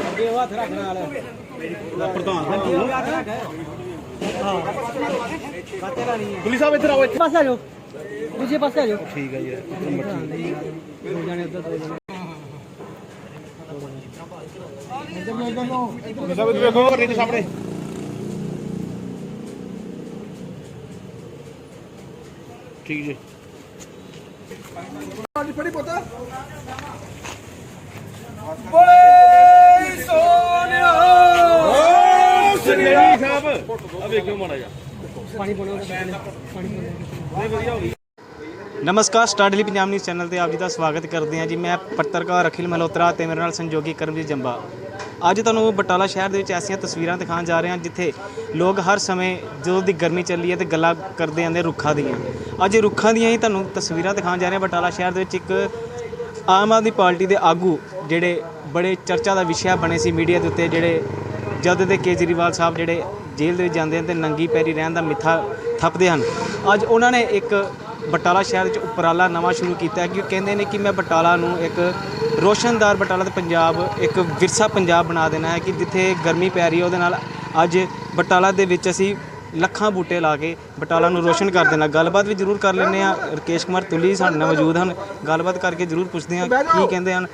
ਅੱਗੇ ਉਹ ਹੱਥ ਰੱਖਣ ਵਾਲਾ ਪ੍ਰਧਾਨ ਅੱਗੇ ਉਹ ਹੱਥ ਰੱਖ। ਹਾਂ। ਬਾਤੇ ਲਾਣੀ ਹੈ। ਪੁਲਿਸ ਸਾਹਿਬ ਇੱਧਰ ਆਓ ਇੱਥੇ। ਪਾਸੇ ਆ ਜਾਓ। ਦੂਜੇ ਪਾਸੇ ਆ ਜਾਓ। ਠੀਕ ਹੈ ਜੀ ਦੋ ਜਾਣੇ ਉੱਧਰ ਦੋ ਜਾਣੇ। ਪੁਲਿਸ ਸਾਹਿਬ ਇੱਧਰ ਵੇਖੋ ਕਰਨੀ ਦੇ ਸਾਹਮਣੇ। ਠੀਕ ਜੀ। ਸੋਨਿਆ। ਸਾਹਿਬ ਆ ਵੇਖਿਓ ਮਾੜਾ ਜਿਹਾ। ਪਾਣੀ ਪਾਉਣਾ ਪਾਣੀ ਪਾਉਣਾ ਵਧੀਆ ਹੋ ਗਈ। ਨਮਸਕਾਰ star daily Punjab news channel ਤੇ ਆਪ ਜੀ ਦਾ ਸਵਾਗਤ ਕਰਦੇ ਹਾਂ ਜੀ। ਮੈਂ ਪੱਤਰਕਾਰ ਅਖਿਲ ਮਲਹੋਤਰਾ ਤੇ ਮੇਰੇ ਨਾਲ ਸੰਯੋਗੀ ਕਰਮਜੀਤ ਜੰਬਾ। ਅੱਜ ਤੁਹਾਨੂੰ ਬਟਾਲਾ ਸ਼ਹਿਰ ਦੇ ਵਿੱਚ ਐਸੀਆਂ ਤਸਵੀਰਾਂ ਦਿਖਾਉਣ ਜਾ ਰਹੇ ਹਾਂ, ਜਿੱਥੇ ਲੋਕ ਹਰ ਸਮੇਂ ਜਦੋਂ ਦੀ ਗਰਮੀ ਚੱਲੀ ਹੈ ਤੇ ਗੱਲਾਂ ਕਰਦੇ ਆਂਦੇ ਰੁੱਖਾਂ ਦੀਆਂ। ਅੱਜ ਰੁੱਖਾਂ ਦੀਆਂ ਹੀ ਤੁਹਾਨੂੰ ਤਸਵੀਰਾਂ ਦਿਖਾਉਣ ਜਾ ਰਹੇ ਹਾਂ। ਬਟਾਲਾ ਸ਼ਹਿਰ ਦੇ ਵਿੱਚ ਇੱਕ ਆਮ ਆਦਮੀ ਪਾਰਟੀ ਦੇ ਆਗੂ ਜਿਹੜੇ ਬੜੇ ਚਰਚਾ ਦਾ ਵਿਸ਼ਾ ਬਣੇ ਸੀ ਮੀਡੀਆ ਦੇ ਉੱਤੇ, ਜਿਹੜੇ ਜਦ ਦੇ ਕੇਜਰੀਵਾਲ ਸਾਹਿਬ ਜਿਹੜੇ ਜੇਲ੍ਹ ਦੇ ਵਿੱਚ ਜਾਂਦੇ ਹਨ ਤੇ ਨੰਗੀ ਪੈਰੀ ਰਹਿਣ ਦਾ ਮਿੱਥਾ ਥੱਪਦੇ ਹਨ। ਅੱਜ ਉਹਨਾਂ ਨੇ ਇੱਕ ਬਟਾਲਾ ਸ਼ਹਿਰ ਵਿੱਚ ਉਪਰਾਲਾ ਨਵਾਂ ਸ਼ੁਰੂ ਕੀਤਾ ਹੈ ਕਿ ਉਹ ਕਹਿੰਦੇ ਨੇ ਕਿ ਮੈਂ ਬਟਾਲਾ ਨੂੰ ਇੱਕ ਰੋਸ਼ਨਦਾਰ ਬਟਾਲਾ ਤੇ ਪੰਜਾਬ, ਇੱਕ ਵਿਰਸਾ ਪੰਜਾਬ ਬਣਾ ਦੇਣਾ ਹੈ ਕਿ ਜਿੱਥੇ ਗਰਮੀ ਪੈ ਰਹੀ ਹੈ, ਉਹਦੇ ਨਾਲ ਅੱਜ ਬਟਾਲਾ ਦੇ ਵਿੱਚ ਅਸੀਂ ਲੱਖਾਂ ਬੂਟੇ ਲਾ ਕੇ ਬਟਾਲਾ ਨੂੰ ਰੋਸ਼ਨ ਕਰ ਦੇਣਾ। ਗੱਲਬਾਤ ਵੀ ਜ਼ਰੂਰ ਕਰ ਲੈਂਦੇ ਆ ਰਕੇਸ਼ ਕੁਮਾਰ ਤੁਲੀ ਸਾਡੇ ਨਾਲ ਮੌਜੂਦ ਹਨ। ਗੱਲਬਾਤ ਕਰਕੇ ਜ਼ਰੂਰ ਪੁੱਛਦੇ ਆ ਕੀ ਕਹਿੰਦੇ ਹਨ।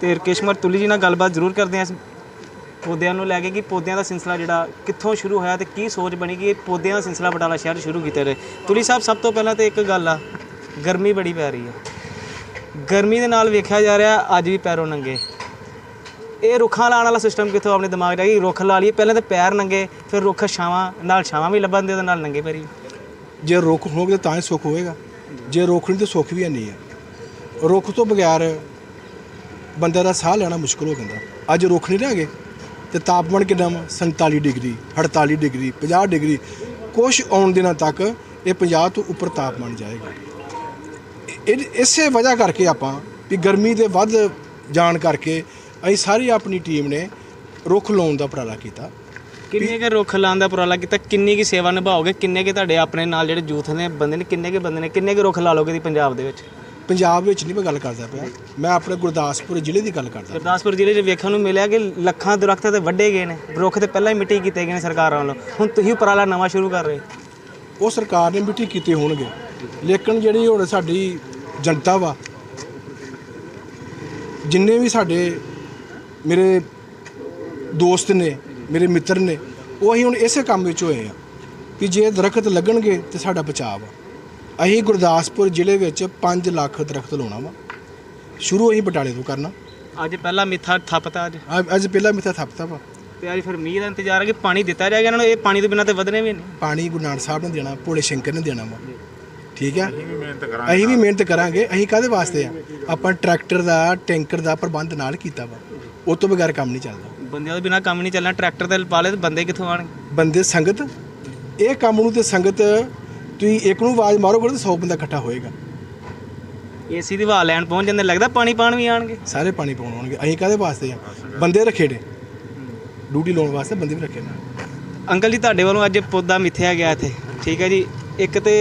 ਤੇ ਰਕੇਸ਼ ਕੁਮਾਰ ਤੁਲੀ ਜੀ ਨਾਲ ਗੱਲਬਾਤ ਜ਼ਰੂਰ ਕਰਦੇ ਆ ਇਸ ਪੌਦਿਆਂ ਨੂੰ ਲੈ ਕੇ ਕਿ ਪੌਦਿਆਂ ਦਾ ਸਿਲਸਿਲਾ ਜਿਹੜਾ ਕਿੱਥੋਂ ਸ਼ੁਰੂ ਹੋਇਆ ਤੇ ਕੀ ਸੋਚ ਬਣੀ ਕਿ ਇਹ ਪੌਦਿਆਂ ਦਾ ਸਿਲਸਿਲਾ ਬਟਾਲਾ ਸ਼ਹਿਰ ਸ਼ੁਰੂ ਕੀਤਾ ਰਹੇ ਤੁਲੀ ਸਾਹਿਬ, ਸਭ ਤੋਂ ਪਹਿਲਾਂ ਤੇ ਇੱਕ ਗੱਲ ਆ, ਗਰਮੀ ਬੜੀ ਪੈ ਰਹੀ ਆ। ਗਰਮੀ ਦੇ ਨਾਲ ਵੇਖਿਆ ਜਾ ਰਿਹਾ, ਅੱਜ ਵੀ ਪੈਰੋਂ ਨੰਗੇ। ਇਹ ਰੁੱਖਾਂ ਲਾਉਣ ਵਾਲਾ ਸਿਸਟਮ ਕਿੱਥੋਂ ਆਪਣੇ ਦਿਮਾਗ 'ਚ ਆ ਕਿ ਰੁੱਖ ਲਾ ਲਈਏ, ਪਹਿਲਾਂ ਤਾਂ ਪੈਰ ਨੰਗੇ, ਫਿਰ ਰੁੱਖ ਛਾਵਾਂ, ਨਾਲ ਛਾਵਾਂ ਵੀ ਲੱਭਣ ਦੇ, ਉਹਦੇ ਨਾਲ ਨੰਗੇ ਪੈਰੀ। ਜੇ ਰੁੱਖ ਹੋਣਗੇ ਤਾਂ ਹੀ ਸੁੱਖ ਹੋਏਗਾ। ਜੇ ਰੁੱਖ ਨਹੀਂ ਤਾਂ ਸੁੱਖ ਵੀ ਨਹੀਂ ਹੈ ਰੁੱਖ ਤੋਂ ਬਗੈਰ ਬੰਦੇ ਦਾ ਸਾਹ ਲੈਣਾ ਮੁਸ਼ਕਲ ਹੋ ਜਾਂਦਾ। ਅੱਜ ਰੁੱਖ ਨਹੀਂ ਰਹਿ ਗਏ। ਤੇ ਤਾਪਮਾਨ ਕਿੰਨਾ ਵਾ? 47 ਡਿਗਰੀ 48 ਡਿਗਰੀ 50 ਡਿਗਰੀ। ਕੁਛ ਆਉਣ ਦਿਨਾਂ ਤੱਕ ਇਹ 50 ਤੋਂ ਉੱਪਰ ਤਾਪਮਾਨ ਜਾਏਗਾ। ਇਹ ਇਸੇ ਵਜ੍ਹਾ ਕਰਕੇ ਆਪਾਂ ਵੀ ਗਰਮੀ ਦੇ ਵੱਧ ਜਾਣ ਕਰਕੇ ਅਸੀਂ ਸਾਰੀ ਆਪਣੀ ਟੀਮ ਨੇ ਰੁੱਖ ਲਾਉਣ ਦਾ ਉਪਰਾਲਾ ਕੀਤਾ। ਕਿੰਨੇ ਕੇ ਰੁੱਖ ਲਾਉਣ ਦਾ ਉਪਰਾਲਾ ਕੀਤਾ? ਕਿੰਨੀ ਕੀ ਸੇਵਾ ਨਿਭਾਓਗੇ? ਕਿੰਨੇ ਕੇ ਤੁਹਾਡੇ ਆਪਣੇ ਨਾਲ ਜਿਹੜੇ ਯੂਥ ਨੇ, ਬੰਦੇ ਨੇ, ਕਿੰਨੇ ਕੇ ਬੰਦੇ ਨੇ, ਕਿੰਨੇ ਕੇ ਰੁੱਖ ਲਾ ਲੋਗੇ ਦੀ ਪੰਜਾਬ ਦੇ ਵਿੱਚ? ਪੰਜਾਬ ਵਿੱਚ ਨਹੀਂ ਮੈਂ ਗੱਲ ਕਰਦਾ ਪਿਆ। ਮੈਂ ਆਪਣੇ ਗੁਰਦਾਸਪੁਰ ਜ਼ਿਲ੍ਹੇ ਦੀ ਗੱਲ ਕਰਦਾ ਗੁਰਦਾਸਪੁਰ ਜ਼ਿਲ੍ਹੇ 'ਚ ਵੇਖਣ ਨੂੰ ਮਿਲਿਆ ਕਿ ਲੱਖਾਂ ਦਰਖਤ ਤੇ ਵੱਡੇ ਗਏ ਨੇ। ਰੁੱਖ ਤੇ ਪਹਿਲਾਂ ਹੀ ਮਿੱਟੀ ਕੀਤੇ ਗਏ ਨੇ ਸਰਕਾਰਾਂ ਵੱਲੋਂ। ਹੁਣ ਤੁਸੀਂ ਉਪਰਾਲਾ ਨਵਾਂ ਸ਼ੁਰੂ ਕਰ ਰਹੇ ਉਹ ਸਰਕਾਰ ਨੇ ਮਿੱਟੀ ਕੀਤੇ ਹੋਣਗੇ। ਲੇਕਿਨ ਜਿਹੜੀ ਹੁਣ ਸਾਡੀ ਜਨਤਾ ਵਾ ਜਿੰਨੇ ਵੀ ਸਾਡੇ ਮੇਰੇ ਦੋਸਤ ਨੇ ਮੇਰੇ ਮਿੱਤਰ ਨੇ ਉਹ ਅਸੀਂ ਹੁਣ ਇਸੇ ਕੰਮ ਵਿੱਚ ਹੋਏ ਆ ਕਿ ਜੇ ਦਰਖਤ ਲੱਗਣਗੇ ਤੇ ਸਾਡਾ ਬਚਾਅ ਵਾ। ਅਸੀਂ ਗੁਰਦਾਸਪੁਰ ਜ਼ਿਲ੍ਹੇ ਵਿੱਚ 5 ਲੱਖ ਦਰਖਤ ਲਾਉਣਾ ਵਾ। ਸ਼ੁਰੂ ਅਸੀਂ ਬਟਾਲੇ ਤੋਂ ਕਰਨਾ। ਅੱਜ ਪਹਿਲਾ ਮਿੱਥਾ ਥੱਪਤਾ ਅੱਜ। ਅੱਜ- ਅੱਜ ਪਹਿਲਾ ਮਿੱਥਾ ਥੱਪਤਾ ਵਾ। ਤੇ ਅੱਜ ਫਿਰ ਮੀਂਹ ਦਾ ਇੰਤਜ਼ਾਰ ਹੈ ਕਿ ਪਾਣੀ ਦਿੱਤਾ ਜਾਏਗਾ ਇਹਨਾਂ ਨੂੰ ਇਹ ਪਾਣੀ ਤੋਂ ਬਿਨਾਂ ਤੇ ਵਧਣੇ ਵੀ ਨਹੀਂ। ਪਾਣੀ ਗੁਰੂ ਨਾਨਕ ਸਾਹਿਬ ਨੇ ਦੇਣਾ ਭੋਲੇ ਸ਼ੰਕਰ ਨੇ ਦੇਣਾ ਵਾ। ਠੀਕ ਹੈ ਅਸੀਂ ਵੀ ਮਿਹਨਤ ਕਰਾਂਗੇ ਅਸੀਂ ਕਾਦੇ ਵਾਸਤੇ ਆ? ਆਪਾਂ ਟਰੈਕਟਰ ਦਾ ਟੈਂਕਰ ਦਾ ਪ੍ਰਬੰਧ ਨਾਲ ਕੀਤਾ ਵਾ। ਉਹ ਤੋਂ ਬਗੈਰ ਕੰਮ ਨਹੀਂ ਚੱਲਦਾ। ਬੰਦਿਆਂ ਤੋਂ ਬਿਨਾਂ ਕੰਮ ਨਹੀਂ ਚੱਲਣਾ ਟਰੈਕਟਰ ਤੇ ਪਾ ਲਏ ਤੇ ਬੰਦੇ ਕਿੱਥੋਂ ਆਣਗੇ ਬੰਦੇ ਸੰਗਤ ਇਹ ਕੰਮ ਨੂੰ ਤੇ ਸੰਗਤ ਤੁਸੀਂ ਇੱਕ ਨੂੰ ਆਵਾਜ਼ ਮਾਰੋਗੇ ਤਾਂ 100 ਬੰਦਾ ਇਕੱਠਾ ਹੋਏਗਾ। ਏਸੀ ਦੀ ਹਵਾ ਲੈਣ ਪਹੁੰਚ ਜਾਂਦੇ ਲੱਗਦਾ ਪਾਣੀ ਪਾਣ ਵੀ ਆਣਗੇ? ਸਾਰੇ ਪਾਣੀ ਪਾਉਣ ਆਉਣਗੇ। ਅਸੀਂ ਕਾਹਦੇ ਵਾਸਤੇ ਆ? ਬੰਦੇ ਰੱਖੇ ਨੇ। ਡਿਊਟੀ ਲਾਉਣ ਵਾਸਤੇ ਬੰਦੇ ਵੀ ਰੱਖੇ ਨੇ। ਅੰਕਲ ਜੀ ਤੁਹਾਡੇ ਵੱਲੋਂ ਅੱਜ ਪੌਦਾ ਮਿੱਥਿਆ ਗਿਆ ਇੱਥੇ। ਠੀਕ ਹੈ ਜੀ ਇੱਕ ਤੇ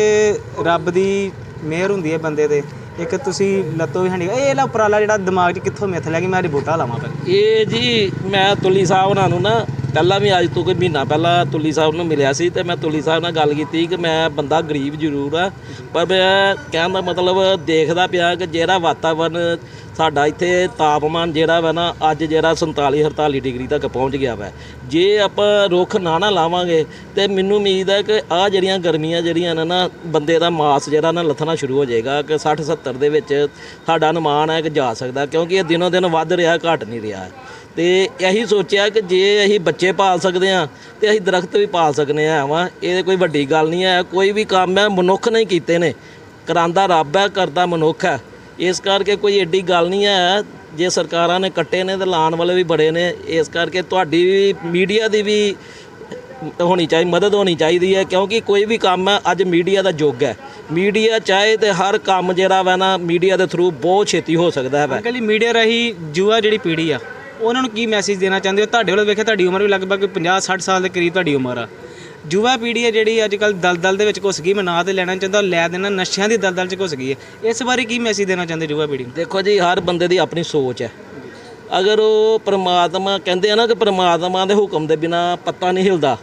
ਰੱਬ ਦੀ ਮਿਹਰ ਹੁੰਦੀ ਹੈ ਬੰਦੇ ਤੇ ਇੱਕ ਤੁਸੀਂ ਲੱਤੋਂ ਵੀ ਹੰਡੀ ਇਹ ਲਾ ਉਪਰਾਲਾ ਜਿਹੜਾ ਦਿਮਾਗ 'ਚ ਕਿੱਥੋਂ ਮਿੱਥ ਲਿਆ ਕਿ ਮੈਂ ਅੱਜ ਬੂਟਾ ਲਾਵਾਂ ਫਿਰ? ਇਹ ਜੀ ਮੈਂ ਤੁਲੀ ਸਾਹਿਬ ਉਹਨਾਂ ਨੂੰ ਨਾ ਪਹਿਲਾਂ ਵੀ ਅੱਜ ਤੋਂ ਕੋਈ ਮਹੀਨਾ ਪਹਿਲਾਂ ਤੁਲੀ ਸਾਹਿਬ ਨੂੰ ਮਿਲਿਆ ਸੀ ਤੇ ਮੈਂ ਤੁਲੀ ਸਾਹਿਬ ਨਾਲ ਗੱਲ ਕੀਤੀ ਕਿ ਮੈਂ ਬੰਦਾ ਗਰੀਬ ਜ਼ਰੂਰ ਆ। ਪਰ ਮੈਂ ਕਹਿਣ ਦਾ ਮਤਲਬ ਦੇਖਦਾ ਪਿਆ ਕਿ ਜਿਹੜਾ ਵਾਤਾਵਰਨ ਸਾਡਾ ਇੱਥੇ ਤਾਪਮਾਨ ਜਿਹੜਾ ਵਾ ਨਾ, ਅੱਜ ਜਿਹੜਾ 47 48 ਡਿਗਰੀ ਤੱਕ ਪਹੁੰਚ ਗਿਆ ਵਾ। ਜੇ ਆਪਾਂ ਰੁੱਖ ਨਾ ਨਾ ਲਾਵਾਂਗੇ ਤੇ ਮੈਨੂੰ ਉਮੀਦ ਹੈ ਕਿ ਆ ਜਿਹੜੀਆਂ ਗਰਮੀਆਂ ਜਿਹੜੀਆਂ ਨੇ ਨਾ, ਬੰਦੇ ਦਾ ਮਾਸ ਜਿਹੜਾ ਨਾ ਲੱਥਣਾ ਸ਼ੁਰੂ ਹੋ ਜਾਏਗਾ ਕਿ 60 70 ਦੇ ਵਿੱਚ ਸਾਡਾ ਅਨੁਮਾਨ ਹੈ ਕਿ ਜਾ ਸਕਦਾ, ਕਿਉਂਕਿ ਇਹ ਦਿਨੋ ਦਿਨ ਵੱਧ ਰਿਹਾ, ਘਟ ਨਹੀਂ ਰਿਹਾ। ਤੇ ਇਹੀ ਸੋਚਿਆ ਕਿ ਜੇ ਅਸੀਂ ਬੱਚੇ ਪਾਲ ਸਕਦੇ ਆ ਤੇ ਅਸੀਂ ਦਰਖਤ ਵੀ ਪਾਲ ਸਕਨੇ ਆ ਵਾ ਇਹ ਕੋਈ ਵੱਡੀ ਗੱਲ ਨਹੀਂ ਹੈ, ਕੋਈ ਵੀ ਕੰਮ ਹੈ ਮਨੁੱਖ ਨੇ ਕੀਤੇ ਨੇ। ਕਰਾਂਦਾ ਰੱਬ ਹੈ, ਕਰਦਾ ਮਨੁੱਖ ਹੈ। ਇਸ ਕਰਕੇ ਕੋਈ ਏਡੀ ਗੱਲ ਨਹੀਂ ਹੈ, ਜੇ ਸਰਕਾਰਾਂ ਨੇ ਕੱਟੇ ਨੇ ਤੇ ਲਾਉਣ ਵਾਲੇ ਵੀ ਬੜੇ ਨੇ, ਇਸ ਕਰਕੇ ਤੁਹਾਡੀ ਵੀ ਮੀਡੀਆ ਦੀ ਵੀ ਹੋਣੀ ਚਾਹੀਦੀ ਮਦਦ ਹੋਣੀ ਚਾਹੀਦੀ ਹੈ, ਕਿਉਂਕਿ ਕੋਈ ਵੀ ਕੰਮ ਹੈ, ਅੱਜ ਮੀਡੀਆ ਦਾ ਯੁੱਗ ਹੈ। ਮੀਡੀਆ ਚਾਹੇ ਤੇ ਹਰ ਕੰਮ ਜਿਹੜਾ ਵਾ ਨਾ, ਮੀਡੀਆ ਦੇ ਥਰੂ ਬਹੁਤ ਛੇਤੀ ਹੋ ਸਕਦਾ ਹੈ। ਵਾ ਅੰਕਲ ਜੀ, ਮੀਡੀਆ ਰਾਹੀਂ ਯੁਵਾ ਜਿਹੜੀ ਪੀੜ੍ਹੀ ਆ ਉਹਨਾਂ ਨੂੰ ਕੀ ਮੈਸੇਜ ਦੇਣਾ ਚਾਹੁੰਦੇ ਹੋ? ਤੁਹਾਡੇ ਵੱਲ ਵੇਖਿਆ ਤੁਹਾਡੀ ਉਮਰ ਵੀ ਲਗਭਗ 50 60 ਸਾਲ ਦੇ ਕਰੀਬ ਤੁਹਾਡੀ ਉਮਰ ਆ। ਯੁਵਾ ਪੀੜ੍ਹੀ ਹੈ ਜਿਹੜੀ ਅੱਜ ਕੱਲ ਦਲਦਲ ਦੇ ਵਿੱਚ ਘੁਸ ਗਈ, ਮੈਂ ਨਾਂ ਤੇ ਲੈਣਾ ਚਾਹੁੰਦਾ, ਲੈ ਦੇਣਾ, ਨਸ਼ਿਆਂ ਦੀ ਦਲਦਲ 'ਚ ਘੁਸ ਗਈ ਹੈ। ਇਸ ਬਾਰੇ ਕੀ ਮੈਸੇਜ ਦੇਣਾ ਚਾਹੁੰਦੇ ਯੁਵਾ ਪੀੜ੍ਹੀ ਨੂੰ? ਦੇਖੋ ਜੀ, ਹਰ ਬੰਦੇ ਦੀ ਆਪਣੀ ਸੋਚ ਹੈ। ਅਗਰ ਉਹ ਪਰਮਾਤਮਾ ਕਹਿੰਦੇ ਆ ਨਾ ਕਿ ਪਰਮਾਤਮਾ ਦੇ ਹੁਕਮ ਦੇ ਬਿਨਾ ਪੱਤਾ ਨਹੀਂ ਹਿਲਦਾ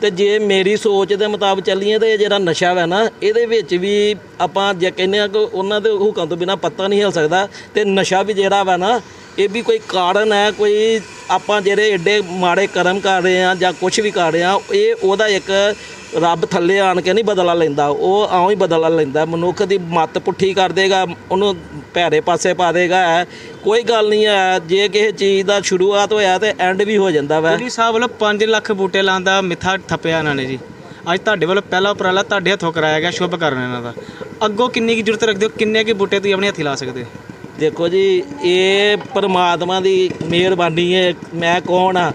ਤੇ ਜੇ ਮੇਰੀ ਸੋਚ ਦੇ ਮੁਤਾਬਕ ਚੱਲੀਏ ਤੇ ਇਹ ਜਿਹੜਾ ਨਸ਼ਾ ਹੈ ਨਾ, ਇਹਦੇ ਵਿੱਚ ਵੀ ਆਪਾਂ ਜੇ ਕਹਿੰਦੇ ਆ ਕਿ ਉਹਨਾਂ ਦੇ ਹੁਕਮ ਤੋਂ ਬਿਨਾ ਪੱਤਾ ਨਹੀਂ ਹਿਲ ਸਕਦਾ ਤੇ ਨਸ਼ਾ ਵੀ ਜਿਹੜਾ ਵਾ ਨਾ, ਇਹ ਵੀ ਕੋਈ ਕਾਰਨ ਹੈ, ਕੋਈ ਆਪਾਂ ਜਿਹੜੇ ਏਡੇ ਮਾੜੇ ਕਰਮ ਕਰ ਰਹੇ ਆ ਜਾਂ ਕੁਝ ਵੀ ਕਰ ਰਹੇ ਆ ਇਹ ਉਹਦਾ ਇੱਕ ਰੱਬ ਥੱਲੇ ਆਣ ਕੇ ਨਹੀਂ ਬਦਲਾ ਲੈਂਦਾ, ਉਹ ਆਉਂ ਹੀ ਬਦਲਾ ਲੈਂਦਾ, ਮਨੁੱਖ ਦੀ ਮੱਤ ਪੁੱਠੀ ਕਰ ਦੇਗਾ, ਉਹਨੂੰ ਭੈੜੇ ਪਾਸੇ ਪਾ ਦੇਗਾ ਕੋਈ ਗੱਲ ਨਹੀਂ ਹੈ ਜੇ ਕਿਸੇ ਚੀਜ਼ ਦਾ ਸ਼ੁਰੂਆਤ ਹੋਇਆ ਤੇ ਐਂਡ ਵੀ ਹੋ ਜਾਂਦਾ ਵਾ। ਮੋਦੀ ਸਾਹਿਬ ਵੱਲੋਂ 5 ਲੱਖ ਬੂਟੇ ਲਾਉਣ ਦਾ ਮਿੱਥਾ ਥੱਪਿਆ ਇਹਨਾਂ ਨੇ ਜੀ। ਅੱਜ ਤੁਹਾਡੇ ਵੱਲੋਂ ਪਹਿਲਾ ਉਪਰਾਲਾ ਤੁਹਾਡੇ ਹੱਥੋਂ ਕਰਾਇਆ ਗਿਆ ਸ਼ੁਭ ਕਰਨ ਇਹਨਾਂ ਦਾ। ਅੱਗੋਂ ਕਿੰਨੀ ਕੀ ਜ਼ਰੂਰਤ ਰੱਖਦੇ ਹੋ? ਕਿੰਨੇ ਕੀ ਬੂਟੇ ਤੁਸੀਂ ਆਪਣੇ ਹੱਥੀ ਲਾ ਸਕਦੇ ਹੋ? ਦੇਖੋ ਜੀ ਇਹ ਪਰਮਾਤਮਾ ਦੀ ਮਿਹਰਬਾਨੀ ਹੈ। ਮੈਂ ਕੌਣ ਆ?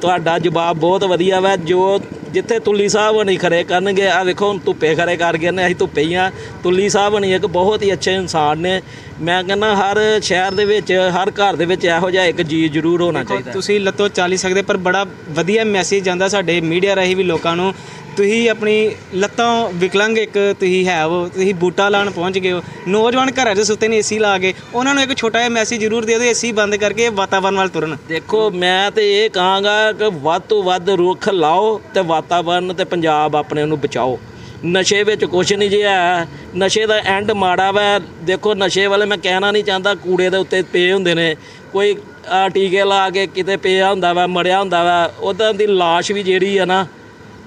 ਤੁਹਾਡਾ ਜਵਾਬ ਬਹੁਤ ਵਧੀਆ ਵਾ ਜੋ ਜਿੱਥੇ ਤੁੱਲੀ ਸਾਹਿਬ ਨਹੀਂ ਖਰੇ ਕਰਨਗੇ ਆ ਵੇਖੋ ਹੁਣ ਧੁੱਪੇ ਖਰੇ ਕਰ ਗਏ ਨੇ ਅਸੀਂ ਧੁੱਪੇ ਹੀ ਆ। ਤੁੱਲੀ ਸਾਹਿਬ ਨਹੀਂ ਇੱਕ ਬਹੁਤ ਹੀ ਅੱਛੇ ਇਨਸਾਨ ਨੇ। ਮੈਂ ਕਹਿੰਦਾ ਹਰ ਸ਼ਹਿਰ ਦੇ ਵਿੱਚ ਹਰ ਘਰ ਦੇ ਵਿੱਚ ਇਹੋ ਜਿਹਾ ਇੱਕ ਜੀ ਜ਼ਰੂਰ ਹੋਣਾ ਚਾਹੀਦਾ ਤੁਸੀਂ ਲੱਤੋਂ ਚਾਲੀ ਸਕਦੇ ਪਰ ਬੜਾ ਵਧੀਆ ਮੈਸੇਜ ਜਾਂਦਾ ਸਾਡੇ ਮੀਡੀਆ ਰਾਹੀਂ ਵੀ ਲੋਕਾਂ ਨੂੰ। ਤੁਸੀਂ ਆਪਣੀ ਲੱਤਾਂ ਵਿਕਲੰਗ ਇੱਕ, ਤੁਸੀਂ ਹੈ ਉਹ, ਤੁਸੀਂ ਬੂਟਾ ਲਾਣ ਪਹੁੰਚ ਗਏ ਹੋ। ਨੌਜਵਾਨ ਘਰਾਂ 'ਚ ਸੁੱਤੇ ਨੇ ਏਸੀ ਲਾ ਕੇ, ਉਹਨਾਂ ਨੂੰ ਇੱਕ ਛੋਟਾ ਜਿਹਾ ਮੈਸੇਜ ਜ਼ਰੂਰ ਦੇ ਦਿਓ, ਏਸੀ ਬੰਦ ਕਰਕੇ ਵਾਤਾਵਰਨ ਵੱਲ ਤੁਰਨ। ਦੇਖੋ, ਮੈਂ ਤੇ ਇਹ ਕਹਾਂਗਾ ਕਿ ਵੱਧ ਤੋਂ ਵੱਧ ਰੁੱਖ ਲਾਓ ਤੇ ਵਾਤਾਵਰਨ ਤੇ ਪੰਜਾਬ ਆਪਣੇ ਨੂੰ ਬਚਾਓ। ਨਸ਼ੇ ਵਿੱਚ ਕੁਛ ਨਹੀਂ ਜੇ ਹੈ, ਨਸ਼ੇ ਦਾ ਐਂਡ ਮਾੜਾ ਵਾ। ਦੇਖੋ, ਨਸ਼ੇ ਵਾਲੇ ਮੈਂ ਕਹਿਣਾ ਨਹੀਂ ਚਾਹੁੰਦਾ, ਕੂੜੇ ਦੇ ਉੱਤੇ ਪਏ ਹੁੰਦੇ ਨੇ। ਕੋਈ ਟੀਕੇ ਲਾ ਕੇ ਕਿਤੇ ਪਿਆ ਹੁੰਦਾ ਵਾ ਮਰਿਆ ਹੁੰਦਾ ਵਾ ਉਹਦਾਂ ਦੀ ਲਾਸ਼ ਵੀ ਜਿਹੜੀ ਆ ਨਾ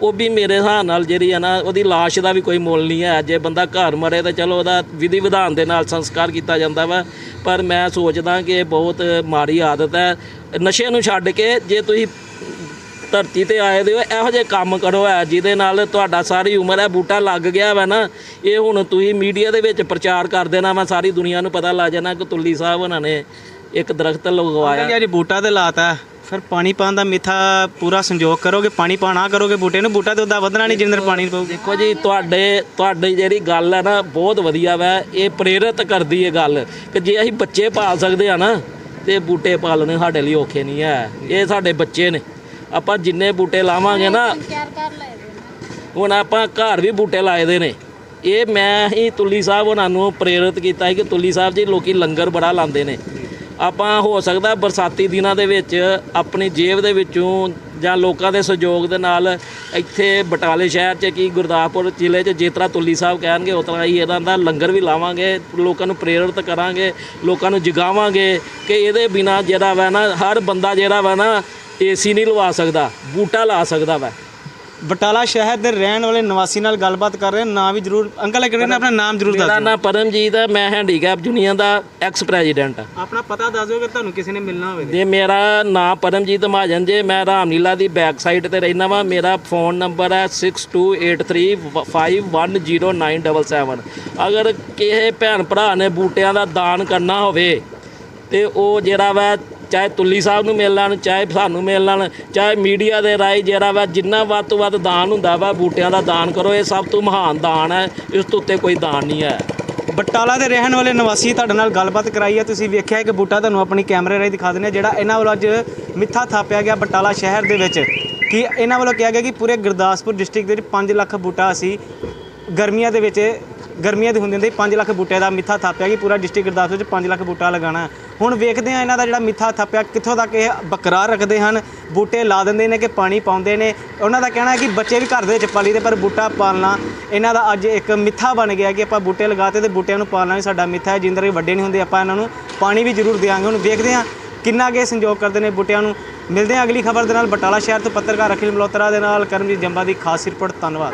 ਉਹ ਵੀ ਮੇਰੇ ਹਿਸਾਬ ਨਾਲ ਜਿਹੜੀ ਹੈ ਨਾ, ਉਹਦੀ ਲਾਸ਼ ਦਾ ਵੀ ਕੋਈ ਮੁੱਲ ਨਹੀਂ ਹੈ। ਜੇ ਬੰਦਾ ਘਰ ਮਰੇ ਤਾਂ ਚਲੋ ਉਹਦਾ ਵਿਧੀ ਵਿਧਾਨ ਦੇ ਨਾਲ ਸੰਸਕਾਰ ਕੀਤਾ ਜਾਂਦਾ ਵਾ। ਪਰ ਮੈਂ ਸੋਚਦਾ ਕਿ ਇਹ ਬਹੁਤ ਮਾੜੀ ਆਦਤ ਹੈ। ਨਸ਼ੇ ਨੂੰ ਛੱਡ ਕੇ ਜੇ ਤੁਸੀਂ ਧਰਤੀ ਤੇ ਆਏ ਦੇ ਹੋ, ਇਹੋ ਜਿਹੇ ਕੰਮ ਕਰੋ ਹੈ ਜਿਹਦੇ ਨਾਲ ਤੁਹਾਡਾ ਸਾਰੀ ਉਮਰ ਹੈ ਬੂਟਾ ਲੱਗ ਗਿਆ ਵਾ ਨਾ। ਇਹ ਹੁਣ ਤੁਸੀਂ ਮੀਡੀਆ ਦੇ ਵਿੱਚ ਪ੍ਰਚਾਰ ਕਰ ਦੇਣਾ ਵਾ, ਸਾਰੀ ਦੁਨੀਆ ਨੂੰ ਪਤਾ ਲੱਗ ਜਾਣਾ ਕਿ ਤੁੱਲੀ ਸਾਹਿਬ ਉਹਨਾਂ ਨੇ ਇੱਕ ਦਰਖਤ ਲਗਵਾਇਆ। ਜੇ, ਬੂਟਾ ਤੇ ਲਾਤਾ। ਫਿਰ ਪਾਣੀ ਪਾਣ ਦਾ ਮਿੱਥਾ ਪੂਰਾ ਸੰਯੋਗ ਕਰੋਗੇ? ਪਾਣੀ ਪਾਣਾ ਕਰੋਗੇ ਬੂਟੇ ਨੂੰ? ਬੂਟਾ ਤੇ ਉਦਾਂ ਵਧਣਾ ਨਹੀਂ ਜਿੰਦਰ ਪਾਣੀ ਪਊ। ਦੇਖੋ ਜੀ, ਤੁਹਾਡੇ, ਤੁਹਾਡੀ ਜਿਹੜੀ ਗੱਲ ਹੈ ਨਾ, ਬਹੁਤ ਵਧੀਆ ਵੈ। ਇਹ ਪ੍ਰੇਰਿਤ ਕਰਦੀ ਹੈ ਗੱਲ ਕਿ ਜੇ ਅਸੀਂ ਬੱਚੇ ਪਾਲ ਸਕਦੇ ਆ ਨਾ, ਤੇ ਬੂਟੇ ਪਾਲਣੇ ਸਾਡੇ ਲਈ ਔਖੇ ਨਹੀਂ ਹੈ। ਇਹ ਸਾਡੇ ਬੱਚੇ ਨੇ। ਆਪਾਂ ਜਿੰਨੇ ਬੂਟੇ ਲਾਵਾਂਗੇ ਨਾ, ਹੁਣ ਆਪਾਂ ਘਰ ਵੀ ਬੂਟੇ ਲਾਏ ਦੇ ਨੇ। ਇਹ ਮੈਂ ਹੀ ਤੁੱਲੀ ਸਾਹਿਬ ਉਹਨਾਂ ਨੂੰ ਪ੍ਰੇਰਿਤ ਕੀਤਾ ਸੀ ਕਿ ਤੁੱਲੀ ਸਾਹਿਬ ਜੀ ਲੋਕੀ ਲੰਗਰ ਬੜਾ ਲਾਉਂਦੇ ਨੇ। ਆਪਾਂ ਹੋ ਸਕਦਾ ਬਰਸਾਤੀ ਦਿਨਾਂ ਦੇ ਵਿੱਚ ਆਪਣੀ ਜੇਬ ਦੇ ਵਿੱਚੋਂ ਜਾਂ ਲੋਕਾਂ ਦੇ ਸਹਿਯੋਗ ਦੇ ਨਾਲ ਇੱਥੇ ਬਟਾਲੇ ਸ਼ਹਿਰ 'ਚ ਕੀ ਗੁਰਦਾਸਪੁਰ ਜ਼ਿਲ੍ਹੇ 'ਚ ਜਿਸ ਤਰ੍ਹਾਂ ਤੁੱਲੀ ਸਾਹਿਬ ਕਹਿਣਗੇ, ਉਸ ਤਰ੍ਹਾਂ ਹੀ ਇਹਨਾਂ ਦਾ ਲੰਗਰ ਵੀ ਲਾਵਾਂਗੇ, ਲੋਕਾਂ ਨੂੰ ਪ੍ਰੇਰਿਤ ਕਰਾਂਗੇ, ਲੋਕਾਂ ਨੂੰ ਜਗਾਵਾਂਗੇ ਕਿ ਇਹਦੇ ਬਿਨਾ ਜਿਹੜਾ ਵਾ ਨਾ, ਹਰ ਬੰਦਾ ਜਿਹੜਾ ਵਾ ਨਾ ਏਸੀ ਨਹੀਂ ਲਵਾ ਸਕਦਾ, ਬੂਟਾ ਲਾ ਸਕਦਾ ਵਾ। ਬਟਾਲਾ ਸ਼ਹਿਰ ਦੇ ਰਹਿਣ ਵਾਲੇ ਨਿਵਾਸੀ ਨਾਲ ਗੱਲਬਾਤ ਕਰ ਰਹੇ ਹਾਂ। ਵੀ ਜ਼ਰੂਰ ਅੰਕਲ ਵਾਰੀ ਨਾ ਆਪਣਾ ਨਾਮ ਜ਼ਰੂਰ ਦੱਸ ਮੇਰਾ ਦਿਓ। ਨਾਮ ਪਰਮਜੀਤ ਹੈ ਮੈਂ ਹੈਂਡੀਕੈਪ ਯੂਨੀਅਨ ਦਾ ਐਕਸ ਪ੍ਰੈਜ਼ੀਡੈਂਟ ਹਾਂ। ਆਪਣਾ ਪਤਾ ਦੱਸ ਦਿਓ ਕਿ ਤੁਹਾਨੂੰ ਕਿਸੇ ਨੇ ਮਿਲਣਾ ਹੋਵੇ। ਜੇ ਮੇਰਾ ਨਾਮ ਪਰਮਜੀਤ ਮਹਾਜਨ ਜੇ ਮੈਂ ਰਾਮਲੀਲਾ ਦੀ ਬੈਕ ਸਾਈਡ ਤੇ ਰਹਿਣਾ ਵਾਂ ਮੇਰਾ ਫੋਨ ਨੰਬਰ ਹੈ 6283510977 ਅਗਰ ਕਿਸੇ ਭੈਣ ਭਰਾ ਨੇ ਬੂਟਿਆਂ ਦਾ ਦਾਨ ਕਰਨਾ ਹੋਵੇ ਤੇ ਉਹ ਜਿਹੜਾ ਵਾ ਚਾਹੇ ਤੁੱਲੀ ਸਾਹਿਬ ਨੂੰ ਮਿਲ ਲੈਣ, ਚਾਹੇ ਸਾਨੂੰ ਮਿਲ ਲੈਣ, ਚਾਹੇ ਮੀਡੀਆ ਦੇ ਰਾਹੀਂ ਜਿਹੜਾ ਵਾ ਜਿੰਨਾ ਵੱਧ ਤੋਂ ਵੱਧ ਦਾਨ ਹੁੰਦਾ ਵਾ, ਬੂਟਿਆਂ ਦਾ ਦਾਨ ਕਰੋ, ਇਹ ਸਭ ਤੋਂ ਮਹਾਨ ਦਾਨ ਹੈ, ਇਸ ਤੋਂ ਉੱਤੇ ਕੋਈ ਦਾਨ ਨਹੀਂ ਹੈ। ਬਟਾਲਾ ਦੇ ਰਹਿਣ ਵਾਲੇ ਨਿਵਾਸੀ ਤੁਹਾਡੇ ਨਾਲ ਗੱਲਬਾਤ ਕਰਾਈ ਹੈ, ਤੁਸੀਂ ਵੇਖਿਆ ਕਿ ਬੂਟਾ ਤੁਹਾਨੂੰ ਆਪਣੀ ਕੈਮਰੇ ਰਾਹੀਂ ਦਿਖਾ ਦਿੰਦੇ ਹਾਂ, ਜਿਹੜਾ ਇਹਨਾਂ ਵੱਲੋਂ ਅੱਜ ਮਿੱਥਾ ਥਾਪਿਆ ਗਿਆ ਬਟਾਲਾ ਸ਼ਹਿਰ ਦੇ ਵਿੱਚ, ਕਿ ਇਹਨਾਂ ਵੱਲੋਂ ਕਿਹਾ ਗਿਆ ਕਿ ਪੂਰੇ ਗੁਰਦਾਸਪੁਰ ਡਿਸਟ੍ਰਿਕਟ ਦੇ ਵਿੱਚ 5 ਲੱਖ ਬੂਟਾ ਅਸੀਂ ਗਰਮੀਆਂ ਦੇ ਵਿੱਚ ਗਰਮੀਆਂ ਦੇ ਹੁੰਦੇ ਹੁੰਦੇ 5 ਲੱਖ ਬੂਟੇ ਦਾ ਮਿੱਥਾ ਥਾਪਿਆ ਕਿ ਪੂਰਾ ਡਿਸਟ੍ਰਿਕਟ ਗੁਰਦਾਸਪੁਰ ਵਿੱਚ 5 ਲੱਖ ਬੂਟਾ ਲਗਾਉਣਾ ਹੁਣ ਵੇਖਦੇ ਆ ਇਹਨਾਂ ਦਾ ਜਿਹੜਾ ਮਿੱਥਾ ਥਾਪਿਆ, ਕਿੱਥੋਂ ਤੱਕ ਇਹ ਬਕਰਾਰ ਰੱਖਦੇ ਹਨ? ਬੂਟੇ ਲਾ ਦਿੰਦੇ ਨੇ ਕਿ ਪਾਣੀ ਪਾਉਂਦੇ ਨੇ। ਉਹਨਾਂ ਦਾ ਕਹਿਣਾ ਹੈ ਕਿ ਬੱਚੇ ਵੀ ਘਰ ਦੇ ਵਿੱਚ ਪਾਲੀ ਦੇ, ਪਰ ਬੂਟਾ ਪਾਲਣਾ, ਇਹਨਾਂ ਦਾ ਅੱਜ ਇੱਕ ਮਿੱਥਾ ਬਣ ਗਿਆ ਕਿ ਆਪਾਂ ਬੂਟੇ ਲਗਾਤੇ ਤੇ ਬੂਟਿਆਂ ਨੂੰ ਪਾਲਣਾ ਵੀ ਸਾਡਾ ਮਿੱਥਾ ਹੈ। ਜਿੰਦਰ ਵੱਡੇ ਨਹੀਂ ਹੁੰਦੇ, ਆਪਾਂ ਇਹਨਾਂ ਨੂੰ ਪਾਣੀ ਵੀ ਜ਼ਰੂਰ ਦਿਆਂਗੇ। ਹੁਣ ਵੇਖਦੇ ਹਾਂ ਕਿੰਨਾ ਕੇ ਸੰਯੋਗ ਕਰਦੇ ਨੇ ਬੂਟਿਆਂ ਨੂੰ। ਮਿਲਦੇ ਹਾਂ ਅਗਲੀ ਖਬਰ ਦੇ ਨਾਲ। ਬਟਾਲਾ ਸ਼ਹਿਰ ਤੋਂ ਪੱਤਰਕਾਰ ਅਖਿਲ ਮਲੋਤਰਾ ਦੇ ਨਾਲ। ਕਰਮਜੀਤ ਜੰਬਾ ਦੀ ਖਾਸ ਰਿਪੋਰਟ। ਧੰਨਵਾਦ।